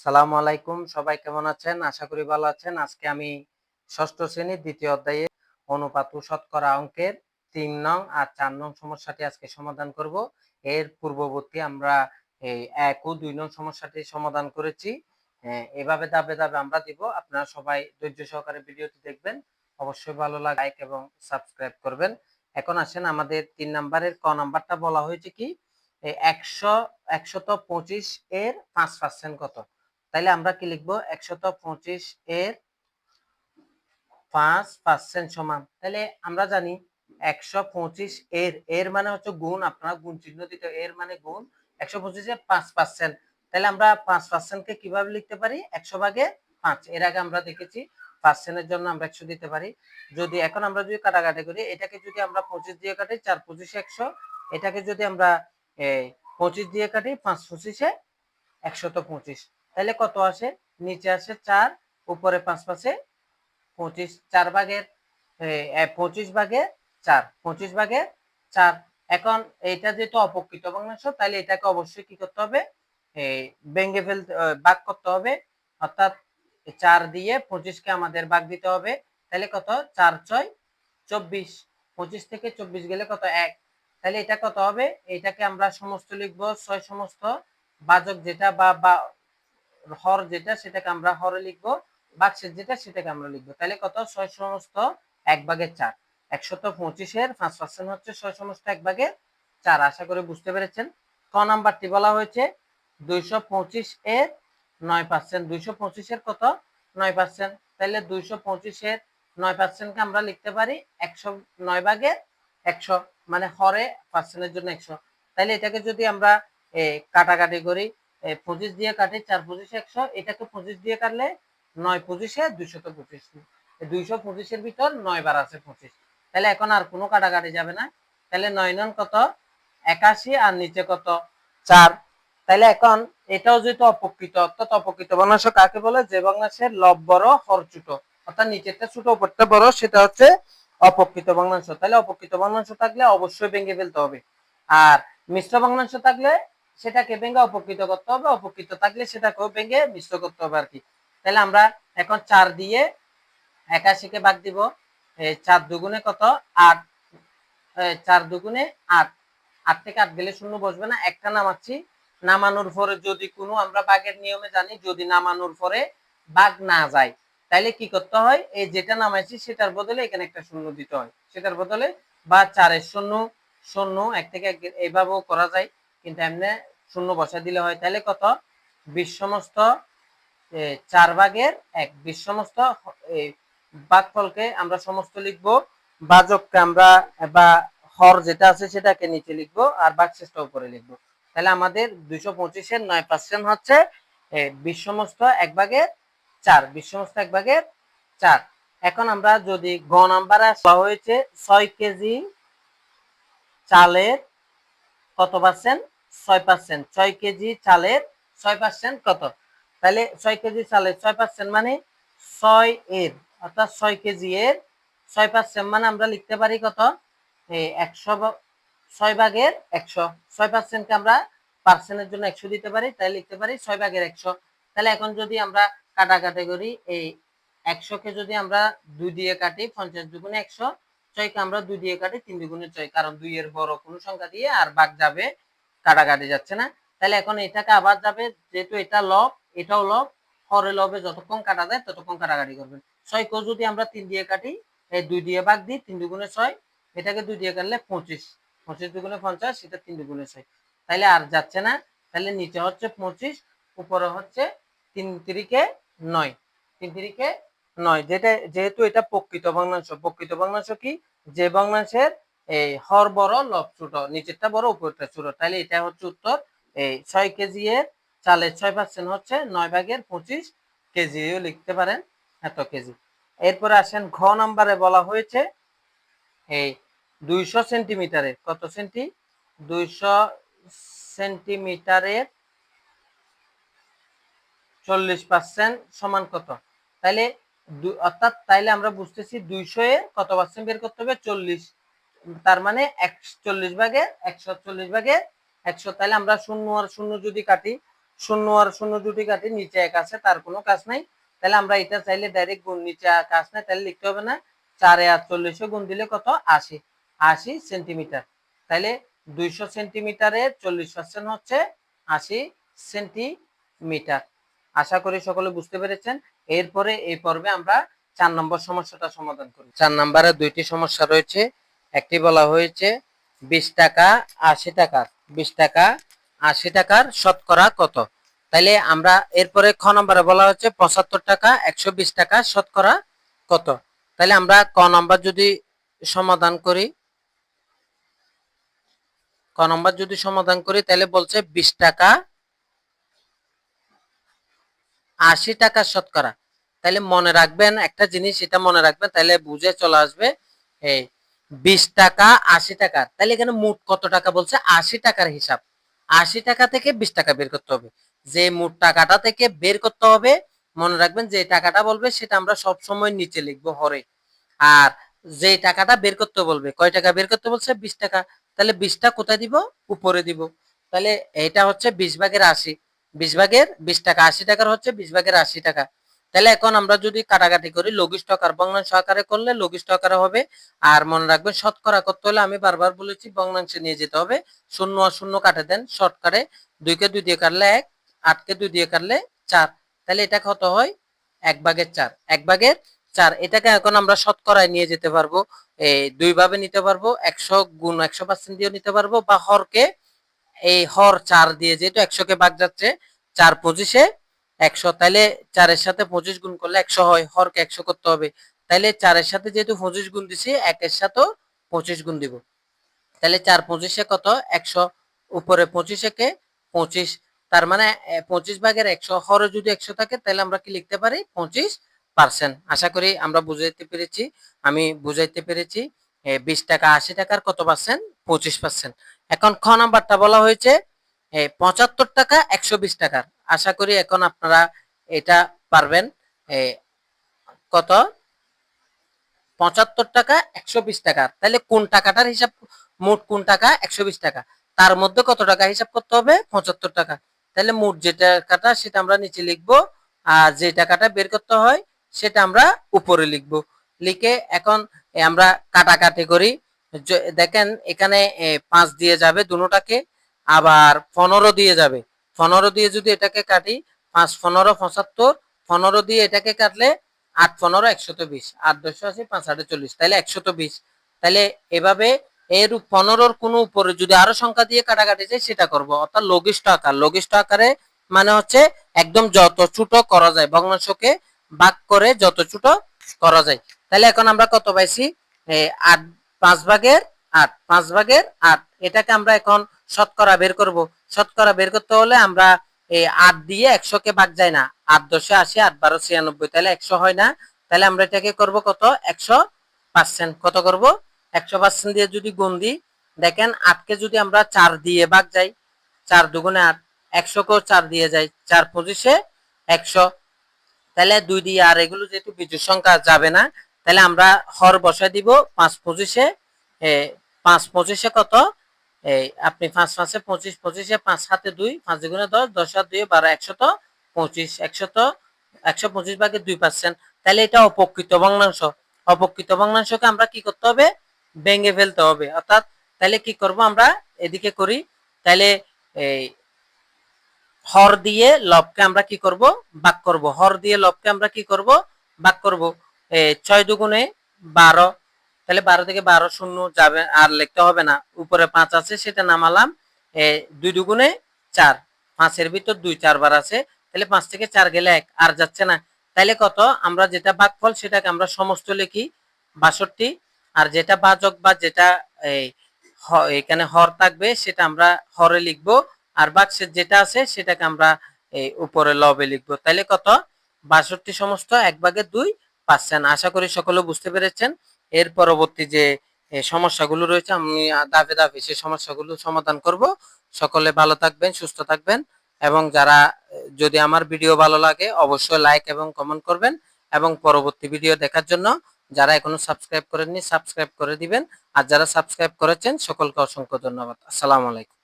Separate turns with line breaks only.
সালামু আলাইকুম, সবাই কেমন আছেন? আশা করি ভালো আছেন। আজকে আমি ষষ্ঠ শ্রেণির দ্বিতীয় অধ্যায়ে অনুপাত ও শতকরা অঙ্কের তিন নং আর চার নং সমস্যাটি আজকে সমাধান করব। এর পূর্ববর্তী আমরা এই এক ও দুই নং সমস্যাটি সমাধান করেছি। এভাবে ধাপে ধাপে আমরা দিব। আপনারা সবাই ধৈর্য সহকারে ভিডিওটি দেখবেন। অবশ্যই ভালো লাগে লাইক এবং সাবস্ক্রাইব করবেন। এখন আসেন আমাদের তিন নাম্বারের ক নাম্বারটা বলা হয়েছে কি? একশো, একশত পঁচিশ এর পাঁচ পার্সেন্ট কত? তাইলে আমরা কি লিখব? একশত পঁচিশ এর পাঁচ পার্সেন্ট সমান। তাহলে আমরা জানি একশো পঁচিশ এর এর মানে হচ্ছে গুণ, আপনারা গুণ চিহ্ন দিতে এর মানে গুণ একশো পঁচিশে পাঁচ পার্সেন্ট তাহলে আমরা পাঁচ পার্সেন্টকে কীভাবে লিখতে পারি? একশো ভাগে পাঁচ। এর আগে আমরা দেখেছি পার্সেন্টের জন্য আমরা একশো দিতে পারি। যদি, এখন আমরা যদি কাটাকাটি করি, এটাকে যদি আমরা পঁচিশ দিয়ে কাটি, চার পঁচিশে একশো। এটাকে যদি আমরা পঁচিশ দিয়ে কাটি, পাঁচ পঁচিশে একশত পঁচিশ। তাহলে কত আসে? নিচে আসে চার, উপরে পাঁচ পাশে পঁচিশ, চার ভাগের পঁচিশ ভাগে চার, পঁচিশ ভাগে চার। এখন এটা যেহেতু অপকৃত ভগ্নাংশ, তাহলে এটাকে অবশ্যই কি করতে হবে? ভেঙে ফেলতে ভাগ করতে হবে। অর্থাৎ চার দিয়ে পঁচিশকে আমাদের ভাগ দিতে হবে। তাহলে কত? চার, ছয়, চব্বিশ। পঁচিশ থেকে চব্বিশ গেলে কত? এক। তাহলে এটা কত হবে? এটাকে আমরা সমস্ত লিখব ছয় সমস্ত। বাজক যেটা বা হর যেটা সেটাকে আমরা হরে লিখব, বাক্সের যেটা সেটাকে আমরা লিখব। তাহলে কত? ছয় সমস্ত এক ভাগের চার। একশত পঁচিশের পাঁচ পার্সেন্ট হচ্ছে ছয় সমস্ত এক ভাগের চার। আশা করে বুঝতে পেরেছেন? ক নাম্বারটি বলা হয়েছে? দুইশো পঁচিশ এর নয় পার্সেন্ট। দুইশো পঁচিশের কত? নয় পার্সেন্ট। তাহলে দুইশো পঁচিশের নয় পার্সেন্টকে আমরা লিখতে পারি একশো নয় ভাগের একশো মানে হরে পার্সেন্টের জন্য একশো। তাহলে এটাকে যদি আমরা কাটাকাটি করি পঁচিশ দিয়ে কাটি চার পঁচিশ একশো, এটাকে পঁচিশ দিয়ে কাটলে নয় পঁচিশে দুইশত পঁচিশ। দুইশো পঁচিশের ভিতর নয় বার আছে পঁচিশ। তাহলে এখন আর কোনো কাটাকাটি যাবে না। তাহলে নয় নন কত? একাশি আর নিচে কত? চার। তাহলে এখন এটাও যেহেতু অপকৃত অর্থাৎ অপকৃত ভগ্নাংশ কাকে বলে? যে ভগ্নাংশের লব বড়, হর ছোট। অর্থাৎ নিচেরটা ছোট, উপরটা বড়, সেটা হচ্ছে অপকৃত ভগ্নাংশ তাহলে অপকৃত ভগ্নাংশ থাকলে অবশ্যই ভেঙে ফেলতে হবে। আর মিশ্র ভগ্নাংশ থাকলে সেটাকে ভেঙে অপকৃত করতে হবে অপকৃত থাকলে সেটাকেও ভেঙে মিশ্র করতে হবে আর কি তাহলে আমরা এখন চার দিয়ে একাশিকে ভাগ দিব চার দুগুণে কত? আট। চার দুগুণে আট। আট থেকে আট গেলে শূন্য বসবে না, একটা নামাচ্ছি। নামানোর পরে যদি কোনো আমরা বাঘের নিয়মে জানি, যদি নামানোর পরে বাঘ না যায় তাইলে কি করতে হয়? এই যেটা নামাইছি সেটার বদলে এখানে একটা শূন্য দিতে হয়। সেটার বদলে বা চারের শূন্য শূন্য, এক থেকে এক, এইভাবেও করা যায়। কিন্তু এমনি শূন্য বসা দিলে হয়, তাহলে কত? বিশ চার ভাগের এক। বিশ সমস্ত আমরা সমস্ত লিখব। বাজককে আমরা, বা হর যেটা আছে সেটাকে নিচে আর বাকশেষটা উপরে তাহলে আমাদের দুইশো পঁচিশের নয় পার্সেন্ট হচ্ছে বিশ সমস্ত এক ভাগের চার। বিশ সমস্ত এক ভাগের চার। এখন আমরা যদি গ নাম্বার হয়েছে ছয় কেজি চালের কত পার্সেন্ট? ছয় পার্সেন্ট ছয় কেজি চালের ছয় পার্সেন্ট কত? তাহলে ছয় কেজি চালের ছয় পার্সেন্ট মানে ছয় এর, অর্থাৎ ছয় কেজি এর ছয় পার্সেন্ট মানে আমরা লিখতে পারি কত? একশো ছয় ভাগের একশো। ছয় পার্সেন্টকে আমরা পার্সেন্টের জন্য একশো দিতে পারি তাই লিখতে পারি ছয় ভাগের একশো। তাহলে এখন যদি আমরা কাটাকাটি করি, এই একশোকে যদি আমরা দুই দিয়ে কাটি, পঞ্চাশ দুগুণে একশো, ছয়কে আমরা দুই দিয়ে কাটি, তিন দুগুণে ছয়, কারণ দুই এর বড় কোনো সংখ্যা দিয়ে আর বাঘ যাবে কাটাকাটি যাচ্ছে না। তাহলে এখন এটাকে আবার যাবে, যেহেতু এটা লব, এটাও লব হরে লবে যতক্ষণ কাটা যায় ততক্ষণ কাটাকাটি করবেন। ছয় কেও যদি আমরা তিন দিয়ে কাটি, এই দুই দিয়ে ভাগ দিই, তিন দুগুণে ছয়, এটাকে দুই দিয়ে কাটলে পঁচিশ। পঁচিশ দুগুণে পঞ্চাশ এটা তিন দুগুণে ছয়। তাহলে আর যাচ্ছে না, তাহলে নিচে হচ্ছে পঁচিশ, উপরে হচ্ছে তিন তিরিকে নয়। তিন তিরিকে নয়। যেটা যেহেতু এটা প্রকৃত ভগ্নাংশ প্রকৃত ভগ্নাংশ কি? যে ভগ্নাংশের এই হর বড়, লব ছোট। নিচেরটা বড়, উপরটা ছোট। তাহলে এটা হচ্ছে উত্তর। এই ছয় কেজি এর চালের ছয় পার্সেন্ট হচ্ছে নয় ভাগের পঁচিশ কেজিও লিখতে পারেন এত কেজি এরপরে আসেন ঘ নাম্বারে বলা হয়েছে, এই দুইশো সেন্টিমিটারের, কত সেন্টি? দুইশো সেন্টিমিটারের চল্লিশ পার্সেন্ট সমান কত? তাইলে অর্থাৎ তাইলে আমরা বুঝতেছি দুইশো এর কত পার্সেন্ট বের করতে হবে? চল্লিশ। তার মানে চল্লিশ ভাগে একশো চল্লিশ ভাগে একশো। তাহলে আমরা শূন্য আর শূন্য যদি কাটি, শূন্য আর শূন্য দুটি কাটি, নিচে এক আছে, তার কোনো কাজ নাই। তাহলে আমরা এটা চাইলে ডাইরেক্ট গুণ, নিচে কাজ নাই, তাহলে লিখতে হবে না, চারে আর চল্লিশে গুণ দিলে কত? আশি। আশি সেন্টিমিটার। তাহলে দুইশো সেন্টিমিটারে চল্লিশ পার্সেন্ট হচ্ছে আশি সেন্টিমিটার। আশা করি সকলে বুঝতে পেরেছেন। এরপরে এই পর্বে আমরা চার নম্বর সমস্যাটা সমাধান করি চার নম্বরে দুইটি সমস্যা রয়েছে। একটি বলা হয়েছে, বিশ টাকা আশি টাকার, বিশ টাকা আশি টাকার শতকরা কত? তাইলে আমরা এরপরে খ নম্বরে বলা হচ্ছে পঁচাত্তর টাকা একশো বিশ টাকা শতকরা কত? তাহলে আমরা ক নম্বর যদি সমাধান করি, ক নম্বর যদি সমাধান করি তাহলে বলছে বিশ টাকা আশি টাকা শতকরা। তাহলে মনে রাখবেন একটা জিনিস, এটা মনে রাখবেন তাহলে বুঝে চলে আসবে, এই বিশ টাকা, আশি টাকা। তাহলে এখানে মোট কত টাকা বলছে? আশি টাকার হিসাব। আশি টাকা থেকে বিশ টাকা বের করতে হবে। যে মোট টাকাটা থেকে বের করতে হবে, মনে রাখবেন যে টাকাটা বলবে সেটা আমরা সব সময় নিচে লিখব হরে। আর যে টাকাটা বের করতে বলবে, কয় টাকা বের করতে বলছে? বিশ টাকা। তাহলে বিশটা কোথায় দিব? উপরে দিব। তাহলে এটা হচ্ছে বিশ ভাগের আশি। বিশ ভাগের বিশ টাকা, আশি টাকার হচ্ছে বিশ ভাগের আশি টাকা। তাহলে এখন আমরা যদি কাটাকাটি করি লঘিষ্ঠ আকার ভগ্নাংশ আকারে করলে লঘিষ্ঠ আকারে হবে। আর মনে রাখবেন, শতকরা করতে হলে আমি বারবার বলেছি, ভগ্নাংশে নিয়ে যেতে হবে। শূন্য আর শূন্য কাটে দেন শর্টকারে দুইকে দুই দিয়ে কাটলে এক, আটকে দুই দিয়ে কাটলে চার। তাহলে এটা কত হয়? এক ভাগের চার। এক ভাগের চার। এটাকে এখন আমরা শতকরায় নিয়ে যেতে পারব। এই দুই ভাবে নিতে পারব। একশো গুণ একশো পার্সেন্ট দিয়েও নিতে পারব। বা হরকে এই হর চার দিয়ে যেহেতু একশোকে ভাগ যাচ্ছে, চার পঁচিশে একশো তাহলে চারের সাথে পঁচিশ গুণ করলে একশো হয়, হরকে একশো করতে হবে। তাহলে চারের সাথে যেহেতু পঁচিশ গুণ দিছি, একের সাথেও পঁচিশ গুণ দিব। তাহলে চার পঁচিশে কত? একশো। উপরে পঁচিশে কে পঁচিশ। তার মানে পঁচিশ ভাগের একশো, হরে যদি একশো থাকে তাহলে আমরা কি লিখতে পারি? পঁচিশ পার্সেন্ট। আশা করি আমরা বুঝাইতে পেরেছি। আমি বুঝাইতে পেরেছি। বিশ টাকা আশি টাকার কত পার্সেন্ট? পঁচিশ পার্সেন্ট। এখন খ নাম্বারটা বলা হয়েছে পঁচাত্তর টাকা একশো বিশ টাকার। আশা করি এখন আপনারা এটা পারবেন। কত? পঁচাত্তর টাকা, একশো বিশ টাকা। তাহলে কোন টাকাটার হিসাব, মোট কোন টাকা? একশো বিশ টাকা। তার মধ্যে কত টাকা হিসাব করতে হবে? পঁচাত্তর টাকা। তাহলে মোট যে টাকাটা, সেটা আমরা নিচে লিখব। আর যে টাকাটা বের করতে হয়, সেটা আমরা উপরে লিখব। লিখে এখন আমরা কাটাকাটি করি। দেখেন, এখানে পাঁচ দিয়ে যাবে দুটাকে আবার পনেরো দিয়ে যাবে। পনেরো দিয়ে যদি এটাকে কাটি, পাঁচ পনেরো পঁচাত্তর, পনেরো দিয়ে এটাকে কাটলে আট পনেরো একশত বিশ, আট দশশো আশি, পাঁচ আটে চল্লিশ তাহলে একশত বিশ। তাহলে এভাবে এর পনেরোর কোনো উপরে যদি আরও সংখ্যা দিয়ে কাটাকাটি যায়, সেটা করব। অর্থাৎ লঘিষ্ঠ আকার। লঘিষ্ঠ আকারে মানে হচ্ছে একদম যত ছোট করা যায়, ভগ্নাংশকে ভাগ করে যত ছোট করা যায়। তাহলে এখন আমরা কত পাইছি? আট, পাঁচ ভাগের আট, পাঁচ ভাগের আট এটাকে আমরা এখন শতকরা বের করব। শতকরা বের করতে হলে আমরা এই আট দিয়ে একশোকে ভাগ যায় না। আট দশে আশি, আট বারো ছিয়ানব্বই, তাহলে একশো হয় না। তাহলে আমরা এটাকে করব কত? একশো পার্সেন্ট। কত করব? একশো পার্সেন্ট দিয়ে যদি গুণ দিই, দেখেন আটকে যদি আমরা চার দিয়ে ভাগ যাই, চার দুগুণে আট, একশো একশোকেও চার দিয়ে যাই, চার পঁচিশে একশো। তাহলে দুই দিয়ে আর এগুলো যেহেতু বিজুর সংখ্যা যাবে না, তাহলে আমরা হর বসায় দিব, পাঁচ পঁচিশে পাঁচ পঁচিশে কত? এই আপনি পাঁচ পাঁচে পঁচিশ, পঁচিশে পাঁচ হাতে দুই, পাঁচ দুগুণে দশ দশ হাত দুই বারো, একশত পঁচিশ, একশত, একশো পঁচিশ ভাগে দুই পার্সেন্ট। তাহলে এটা অপকৃত ভগ্নাংশ। অপকৃত ভগ্নাংশকে আমরা কি করতে হবে? ভেঙে ফেলতে হবে। অর্থাৎ তাহলে কি করব আমরা? এদিকে করি। তাহলে এই হর দিয়ে লবকে আমরা কি করব? ভাগ করব। হর দিয়ে লবকে আমরা কি করব? ভাগ করব। ছয় দুগুণে বারো তাহলে বারো থেকে বারো শূন্য যাবে, আর লিখতে হবে না। উপরে পাঁচ আছে, সেটা নামালাম। দুই দুগুণে চার। পাঁচের ভিতর দুই চারবার আছে। তাহলে পাঁচ থেকে চার গেলে এক, আর যাচ্ছে না। তাহলে কত? আমরা যেটা ভাগফল সেটাকে আমরা সমস্ত লিখি। বাষট্টি। আর যেটা বাজক বা যেটা এখানে হর থাকবে, সেটা আমরা হরে লিখব। আর বাক্সের যেটা আছে, সেটাকে আমরা এই উপরে লবে লিখব। তাহলে কত? বাষট্টি সমস্ত, এক ভাগে দুই পাচ্ছেন আশা করি সকলে বুঝতে পেরেছেন। এর পরবর্তী যে সমস্যাগুলো রয়েছে, আমি দাবে ধাপে সেই সমস্যাগুলো সমাধান করব। সকলে ভালো থাকবেন, সুস্থ থাকবেন এবং যারা, যদি আমার ভিডিও ভালো লাগে, অবশ্যই লাইক এবং কমেন্ট করবেন এবং পরবর্তী ভিডিও দেখার জন্য যারা এখনও সাবস্ক্রাইব করেননি, সাবস্ক্রাইব করে দিবেন। আর যারা সাবস্ক্রাইব করেছেন, সকলকে অসংখ্য ধন্যবাদ। আসসালামু আলাইকুম।